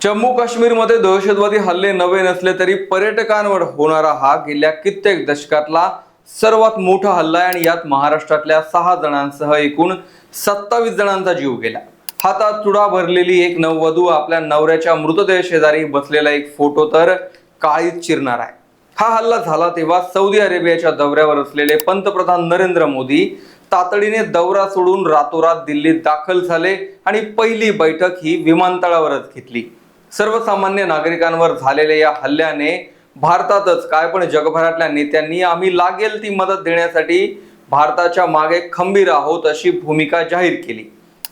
जम्मू काश्मीरमध्ये दहशतवादी हल्ले नवे नसले तरी पर्यटकांवर होणारा हा गेल्या कित्येक दशकातला सर्वात मोठा हल्ला आहे आणि यात महाराष्ट्रातल्या सहा जणांसह एकूण सत्तावीस जणांचा जीव गेला. हातात चुडा भरलेली एक नववधू आपल्या नवऱ्याच्या मृतदेह शेजारी बसलेला एक फोटो तर काळीत चिरणार आहे. हा हल्ला झाला तेव्हा सौदी अरेबियाच्या दौऱ्यावर असलेले पंतप्रधान नरेंद्र मोदी तातडीने दौरा सोडून रातोरात दिल्लीत दाखल झाले आणि पहिली बैठक ही विमानतळावरच घेतली. सर्वसामान्य नागरिकांवर झालेल्या या हल्ल्याने भारतातच काय पण जगभरातल्या नेत्यांनी आम्ही लागेल ती मदत देण्यासाठी भारताच्या मागे खंबीर आहोत अशी भूमिका जाहीर केली.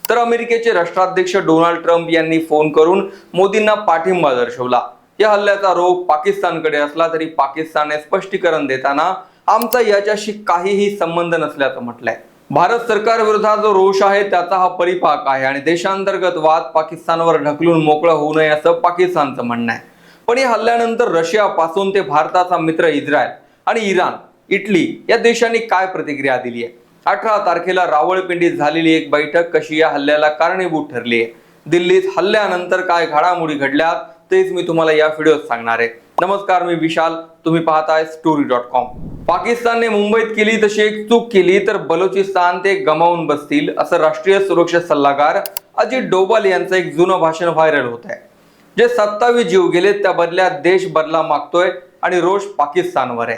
तर अमेरिकेचे राष्ट्राध्यक्ष डोनाल्ड ट्रम्प यांनी फोन करून मोदींना पाठिंबा दर्शवला. या हल्ल्याचा रोग पाकिस्तानकडे असला तरी पाकिस्तानने स्पष्टीकरण देताना आमचा याच्याशी काहीही संबंध नसल्याचं म्हटलंय. भारत सरकार विरोधात जो रोष आहे त्याचा हा परिपाक आहे आणि देशांतर्गत वाद पाकिस्तानवर ढकलून मोकळं होऊ नये असं पाकिस्तानचं म्हणणं आहे. पण या हल्ल्यानंतर रशियापासून ते भारताचा मित्र इस्रायल आणि इराण इटली या देशांनी काय प्रतिक्रिया दिली आहे? अठरा तारखेला रावळपिंडीत झालेली एक बैठक कशी या हल्ल्याला कारणीभूत ठरली आहे? दिल्लीत हल्ल्यानंतर काय घडामोडी घडल्यात? तेच मी तुम्हाला या व्हिडिओत सांगणार आहे. नमस्कार मी विशाल. तुम्ही पाहताय स्टोरी डॉट कॉम पाकिस्तानने मुंबईत केली तशी एक चूक केली तर बलुचिस्तान ते गमावून बसतील असं राष्ट्रीय सुरक्षा सल्लागार अजित डोबाल यांचं एक जुनं भाषण व्हायरल होत आहे. जे सत्तावीस जीव गेले त्या बदल्यात देश बदला मागतोय आणि रोष पाकिस्तानवर आहे.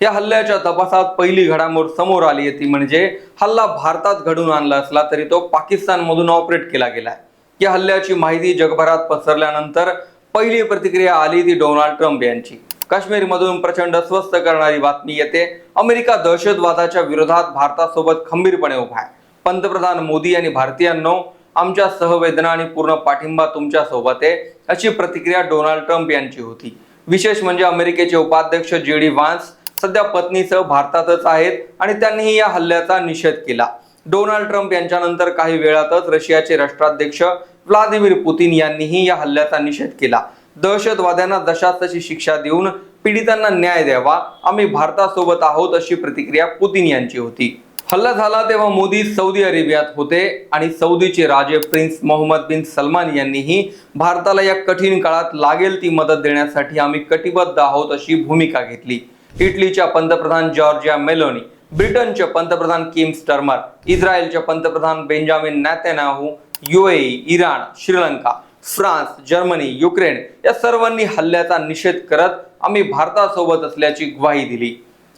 या हल्ल्याच्या तपासात पहिली घडामोड समोर आली आहे ती म्हणजे हल्ला भारतात घडून आणला असला तरी तो पाकिस्तानमधून ऑपरेट केला गेलाय या हल्ल्याची माहिती जगभरात पसरल्यानंतर पहिली प्रतिक्रिया आली ती डोनाल्ड ट्रम्प यांची. काश्मीरमधून प्रचंड अस्वस्थ करणारी बातमी येते. अमेरिका दहशतवादाच्या विरोधात भारतासोबत खंबीरपणे उभा आहे. पंतप्रधान मोदी आणि भारतीयांनो आमच्या सहवेदना आणि पूर्ण पाठिंबा तुमच्यासोबत आहे अशी प्रतिक्रिया डोनाल्ड ट्रम्प यांची होती. विशेष म्हणजे अमेरिकेचे उपाध्यक्ष जे डी वान्स सध्या पत्नीसह भारतातच आहेत आणि त्यांनीही या हल्ल्याचा निषेध केला. डोनाल्ड ट्रम्प यांच्यानंतर काही वेळातच रशियाचे राष्ट्राध्यक्ष व्लादिमीर पुतीन यांनीही या हल्ल्याचा निषेध केला. दहशतवाद्यांना दशास्ताची तशी शिक्षा देऊन पीडितांना न्याय द्यावा. आम्ही भारतासोबत आहोत अशी प्रतिक्रिया पुतीन यांची होती. हल्ला झाला तेव्हा मोदी सौदी अरेबियात होते आणि सौदीचे राजे प्रिन्स मोहम्मद बिन सलमान यांनीही भारताला या कठीण काळात लागेल ती मदत देण्यासाठी आम्ही कटिबद्ध आहोत अशी भूमिका घेतली. इटलीच्या पंतप्रधान जॉर्जिया मेलोनी ब्रिटनचे पंतप्रधान किम स्टर्मर इस्रायलचे पंतप्रधान Benjamin Netanyahu UAE Iran Sri Lanka France Germany Ukraine या सर्वांनी हल्ल्याचा निषेध करत आम्ही भारतासोबत असल्याची ग्वाही दिली.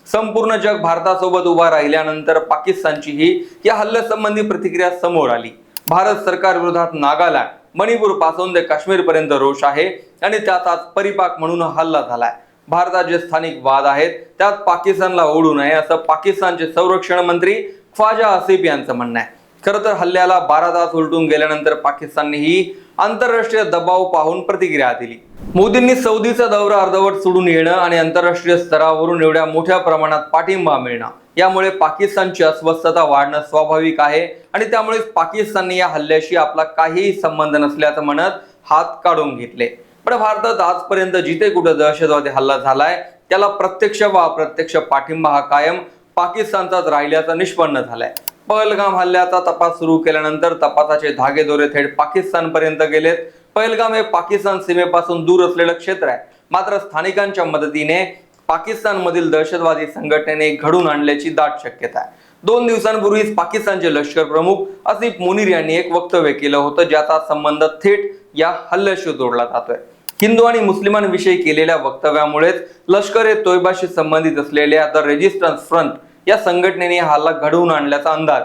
संपूर्ण जग भारतासोबत उभा राहिल्यानंतर पाकिस्तानचीही या हल्ल्यासंबंधी प्रतिक्रिया समोर आली. भारत सरकार विरोधात नागालँड मणिपूरपासून ते काश्मीर पर्यंत रोष आहे आणि त्याचाच परिपाक म्हणून हल्ला झालाय. भारतात जे स्थानिक वाद आहेत त्यात पाकिस्तानला ओढू नये असं पाकिस्तानचे संरक्षण मंत्री ख्वाजा आसिफ यांचं म्हणणं आहे. खरं तर हल्ल्याला बारा तास उलटून गेल्यानंतर पाकिस्ताननेही आंतरराष्ट्रीय दबाव पाहून प्रतिक्रिया दिली. मोदींनी सौदीचा दौरा अर्धवट सोडून येणं आणि आंतरराष्ट्रीय स्तरावरून एवढ्या मोठ्या प्रमाणात पाठिंबा मिळणं यामुळे पाकिस्तानची अस्वस्थता वाढणं स्वाभाविक आहे आणि त्यामुळेच पाकिस्तानने या हल्ल्याशी आपला काहीही संबंध नसल्याचं म्हणत हात काढून घेतले. पण भारतात आजपर्यंत जिथे कुठे दहशतवादी हल्ला झालाय त्याला प्रत्यक्ष व अप्रत्यक्ष पाठिंबा हा कायम पाकिस्तानचाच राहिल्याचं निष्पन्न झालाय. पहलगाम हल्ल्याचा तपास सुरू केल्यानंतर तपासाचे धागेदोरे थेट पाकिस्तानपर्यंत गेलेत. पहलगाम हे पाकिस्तान सीमेपासून दूर असलेलं क्षेत्र आहे. मात्र स्थानिकांच्या मदतीने पाकिस्तानमधील दहशतवादी संघटनेने घडून आणल्याची दाट शक्यता आहे. दोन दिवसांपूर्वीच पाकिस्तानचे लष्कर प्रमुख असिफ मुनीर यांनी एक वक्तव्य केलं होतं ज्याचा संबंध थेट या हल्ल्याशी जोडला जातोय. हिंदू आणि मुस्लिमांविषयी केलेल्या वक्तव्यामुळेच लष्कर ए तोयबाशी संबंधित असलेल्या द रेजिस्टन्स फ्रंट या संघटनेने हल्ला घडवून आणल्याचा अंदाज.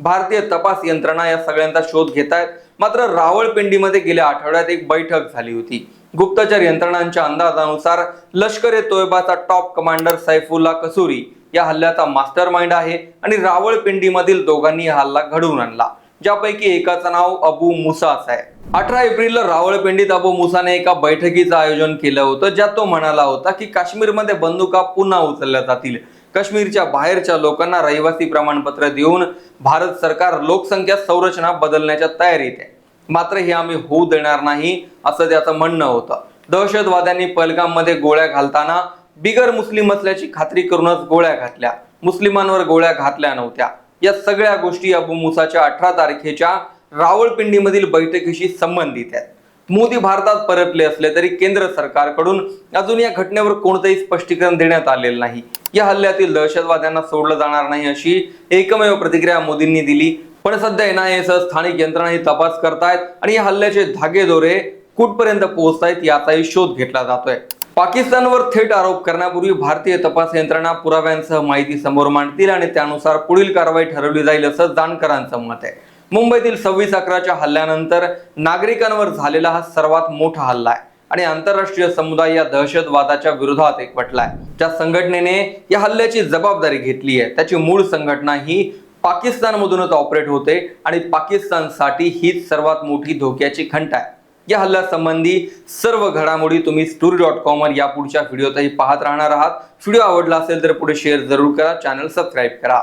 भारतीय तपास यंत्रणा या सगळ्यांचा शोध घेत आहेत मात्र रावळपिंडीमध्ये गेल्या आठवड्यात एक बैठक झाली होती. गुप्तचर यंत्रणांच्या अंदाजानुसार लष्कर ए तोयबाचा टॉप कमांडर सैफुल्ला कसुरी या हल्ल्याचा मास्टर माइंड आहे आणि रावळपिंडीमधील दोघांनी हल्ला घडवून आणला. ज्यापैकी एकाचं नाव अबू मुसा असं आहे. अठरा एप्रिलला रावळपिंडीत अबू मुसाने एका बैठकीचं आयोजन केलं होतं ज्यात तो म्हणाला होता की काश्मीरमध्ये बंदुका पुन्हा उचलल्या जातील. काश्मीरच्या बाहेरच्या लोकांना रहिवासी प्रमाणपत्र देऊन भारत सरकार लोकसंख्या संरचना बदलण्याच्या तयारीत आहे. मात्र हे आम्ही होऊ देणार नाही असं त्याचं म्हणणं होतं. दहशतवाद्यांनी पलगाममध्ये गोळ्या घालताना बिगर मुस्लिम असल्याची खात्री करूनच गोळ्या घातल्या. मुस्लिमांवर गोळ्या घातल्या नव्हत्या. या सगळ्या गोष्टी अबू मुसाच्या अठरा तारखेच्या रावळपिंडीमधील बैठकीशी संबंधित आहेत. मोदी भारतात परतले असले तरी केंद्र सरकारकडून अजून या घटनेवर कोणतंही स्पष्टीकरण देण्यात आलेलं नाही. या हल्ल्यातील दहशतवाद्यांना सोडलं जाणार नाही अशी एकमेव प्रतिक्रिया मोदींनी दिली. पण सध्या एनआयए स्थानिक यंत्रणाही तपास करतायत आणि या हल्ल्याचे धागेदोरे कुठपर्यंत पोहोचतायत याचाही शोध घेतला जातोय. पाकिस्तानवर थेट आरोप करण्यापूर्वी भारतीय तपास यंत्रणा पुराव्यांसह माहिती समोर मांडतील आणि त्यानुसार पुढील कारवाई ठरवली जाईल असं जानकरांचं मत आहे. मुंबईतील सव्वीस अकराच्या हल्ल्यानंतर नागरिकांवर झालेला हा सर्वात मोठा हल्ला आहे. आणि आंतरराष्ट्रीय समुदाय या दहशतवादाच्या विरोधात एकवटलाय. ज्या संघटनेने या हल्ल्याची जबाबदारी घेतली आहे त्याची मूळ संघटना ही पाकिस्तानमधूनच ऑपरेट होते आणि पाकिस्तानसाठी हीच सर्वात मोठी धोक्याची खंट आहे. या हल्ल्यासंबंधी सर्व घडामोडी तुम्ही स्टोरी डॉट कॉमवर या पुढच्या व्हिडिओतही पाहत राहणार आहात. व्हिडिओ आवडला असेल तर पुढे शेअर जरूर करा चॅनल सबस्क्राईब करा.